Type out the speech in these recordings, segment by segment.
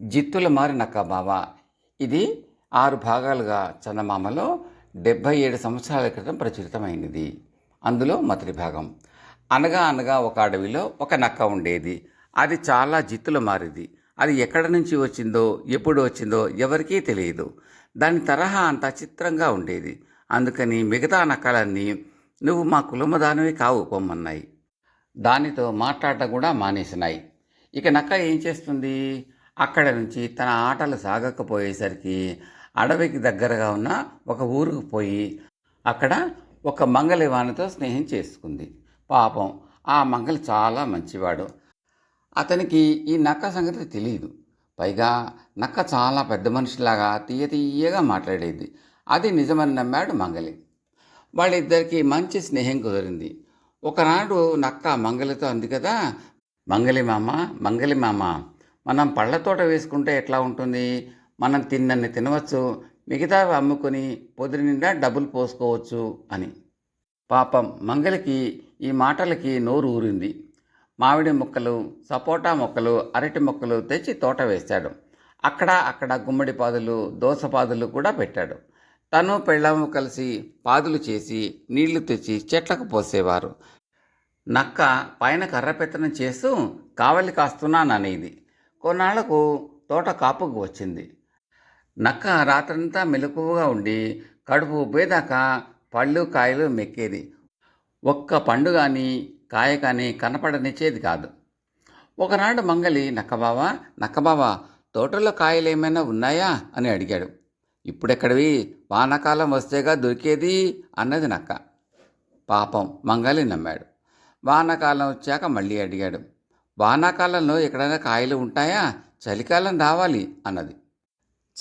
జిత్తుల మారినక్క బావ. ఇది ఆరు భాగాలుగా చందమామలో డెబ్భై ఏడు సంవత్సరాల క్రితం ప్రచురితమైనది. అందులో మొదటి భాగం. అనగా అనగా ఒక అడవిలో ఒక నక్క ఉండేది. అది చాలా జిత్తులు మారింది. అది ఎక్కడ నుంచి వచ్చిందో ఎప్పుడు వచ్చిందో ఎవరికీ తెలియదు. దాని తరహా అంత చిత్రంగా ఉండేది. అందుకని మిగతా నక్కలన్నీ నువ్వు మా కులమదానివి కావు పొమ్మన్నాయి. దానితో మాట్లాడటం కూడా మానేసినాయి. ఇక నక్క ఏం చేస్తుంది? అక్కడ నుంచి తన ఆటలు సాగకపోయేసరికి అడవికి దగ్గరగా ఉన్న ఒక ఊరుకు పోయి అక్కడ ఒక మంగలి వానితో స్నేహం చేసుకుంది. పాపం ఆ మంగలి చాలా మంచివాడు. అతనికి ఈ నక్క సంగతి తెలియదు పైగా నక్క చాలా పెద్ద మనిషిలాగా తీయ తీయగా మాట్లాడేది. అది నిజమని నమ్మాడు మంగలి. వాళ్ళిద్దరికీ మంచి స్నేహం కుదిరింది. ఒకనాడు నక్క మంగలితో అంది కదా మంగలి మామ మంగలి మామ మనం పళ్ళ తోట వేసుకుంటే ఎట్లా ఉంటుంది? మనం తిన్నన్ని తినవచ్చు. మిగతావి అమ్ముకొని పొద్దు నిండా డబ్బులు పోసుకోవచ్చు అని. పాపం మంగలికి ఈ మాటలకి నోరు ఊరింది. మామిడి మొక్కలు సపోటా మొక్కలు అరటి మొక్కలు తెచ్చి తోట వేశాడు. అక్కడ అక్కడ గుమ్మడి పాదులు దోస పాదులు కూడా పెట్టాడు. తను పెళ్ళాము కలిసి పాదులు చేసి నీళ్ళు తెచ్చి చెట్లకు పోసేవారు. నక్క పైన కర్రపెత్తనం చేస్తూ కావలి కాస్తున్నాననేది. కొన్నాళ్ళకు తోట కాపుకు వచ్చింది. నక్క రాత్రంతా మెలకువగా ఉండి కడుపు ఉబ్బేదాకా పళ్ళు కాయలు మెక్కేది. ఒక్క పండు కానీ కాయ కానీ కనపడనిచ్చేది కాదు. ఒకనాడు మంగలి నక్కబావా నక్కబావా తోటలో కాయలు ఏమైనా ఉన్నాయా? అని అడిగాడు. ఇప్పుడెక్కడివి? వానాకాలం వస్తేగా దొరికేది? అన్నది నక్క. పాపం మంగలి నమ్మాడు. వానాకాలం వచ్చాక మళ్ళీ అడిగాడు. వానాకాలంలో ఎక్కడైనా కాయలు ఉంటాయా? చలికాలం రావాలి అన్నది.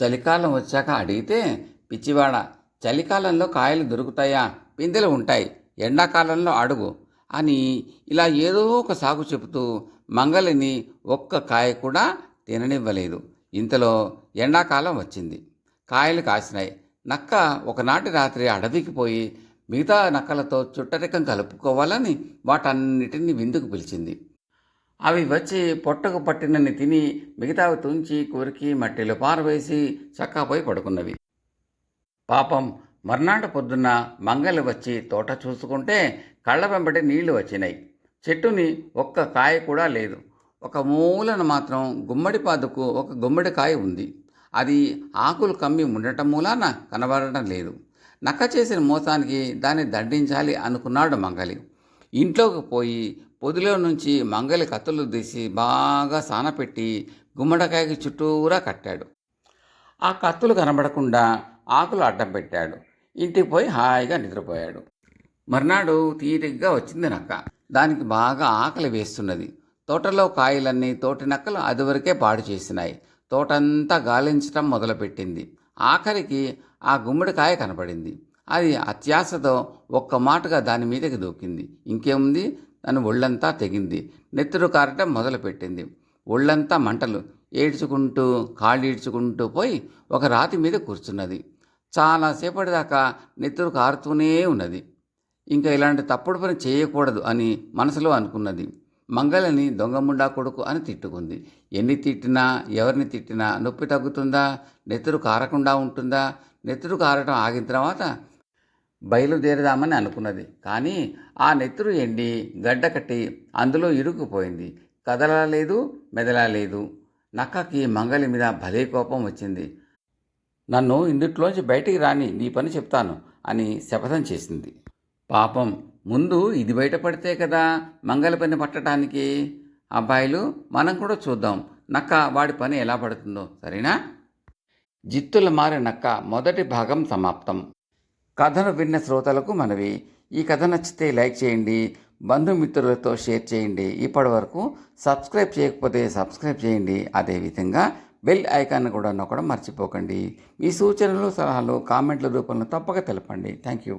చలికాలం వచ్చాక అడిగితే పిచ్చివాడ చలికాలంలో కాయలు దొరుకుతాయా? పిందెలు ఉంటాయి. ఎండాకాలంలో అడుగు అని ఇలా ఏదో ఒక సాగు చెబుతూ మంగలిని ఒక్క కాయ కూడా తిననివ్వలేదు. ఇంతలో ఎండాకాలం వచ్చింది. కాయలు కాసినాయి. నక్క ఒకనాటి రాత్రి అడవికి పోయి మిగతా నక్కలతో చుట్టరికం కలుపుకోవాలని వాటన్నిటిని విందుకు పిలిచింది. అవి వచ్చి పొట్టకు పట్టినన్ని తిని మిగతావి తుంచి కొరికి మట్టిలో పారవేసి చక్కాపోయి పడుకున్నవి. పాపం మర్నాడు పొద్దున్న మంగలి వచ్చి తోట చూసుకుంటే కళ్ళ వెంబడి నీళ్ళు వచ్చినాయి. చెట్టుని ఒక్క కాయ కూడా లేదు. ఒక మూలన మాత్రం గుమ్మడి పాదుకు ఒక గుమ్మడి కాయ ఉంది. అది ఆకులు కమ్మి ఉండటం మూలాన కనబడటం లేదు. నక్క చేసిన మోసానికి దాన్ని దండించాలి అనుకున్నాడు మంగలి. ఇంట్లోకి పోయి పొదిలో నుంచి మంగలి కత్తులు తీసి బాగా సానపెట్టి గుమ్మడికాయకి చుట్టూరా కట్టాడు. ఆ కత్తులు కనబడకుండా ఆకులు అడ్డం పెట్టాడు. ఇంటికి పోయి హాయిగా నిద్రపోయాడు. మర్నాడు తీరిగ్గా వచ్చింది నక్క. దానికి బాగా ఆకలి వేస్తున్నది. తోటలో కాయలన్నీ తోటి నక్కలు అదివరకే పాడు చేసినాయి. తోటంతా గాలించటం మొదలుపెట్టింది. ఆఖరికి ఆ గుమ్మడికాయ కనపడింది. అది అత్యాశతో ఒక్క మాటగా దాని మీదకి దూకింది. ఇంకేముంది? తను ఒళ్ళంతా తెగింది. నెత్తురు కారటం మొదలుపెట్టింది. ఒళ్ళంతా మంటలు. ఏడ్చుకుంటూ కాళ్ళు ఈడ్చుకుంటూ పోయి ఒక రాతి మీద కూర్చున్నది. చాలాసేపటి దాకా నెత్తురు కారుతూనే ఉన్నది. ఇంకా ఇలాంటి తప్పుడు పని చేయకూడదు అని మనసులో అనుకున్నది. మంగళని దొంగముండా కొడుకు అని తిట్టుకుంది. ఎన్ని తిట్టినా ఎవరిని తిట్టినా నొప్పి తగ్గుతుందా? నెత్తురు కారకుండా ఉంటుందా? నెత్తురు కారటం ఆగిన తర్వాత బయలుదేరదామని అనుకున్నది. కానీ ఆ నెత్తురు ఎండి గడ్డ కట్టి అందులో ఇరుక్కుపోయింది. కదలలేదు మెదలలేదు. నక్కకి మంగలి మీద భలే కోపం వచ్చింది. నన్ను ఇందుట్లోంచి బయటికి రాని నీ పని చెప్తాను అని శపథం చేసింది. పాపం ముందు ఇది బయటపడితే కదా మంగలి పని పట్టడానికి అబ్బాయిలు మనం కూడా చూద్దాం నక్క వాడి పని ఎలా పడుతుందో. సరేనా? జిత్తుల మారి నక్క మొదటి భాగం సమాప్తం. కథను విన్న శ్రోతలకు మనవి. ఈ కథ నచ్చితే లైక్ చేయండి బంధుమిత్రులతో షేర్ చేయండి. ఇప్పటి వరకు సబ్స్క్రైబ్ చేయకపోతే సబ్స్క్రైబ్ చేయండి. అదేవిధంగా బెల్ ఐకాన్ కూడా నొక్కడం మర్చిపోకండి. మీ సూచనలు సలహాలు కామెంట్ల రూపంలో తప్పక తెలపండి. Thank you.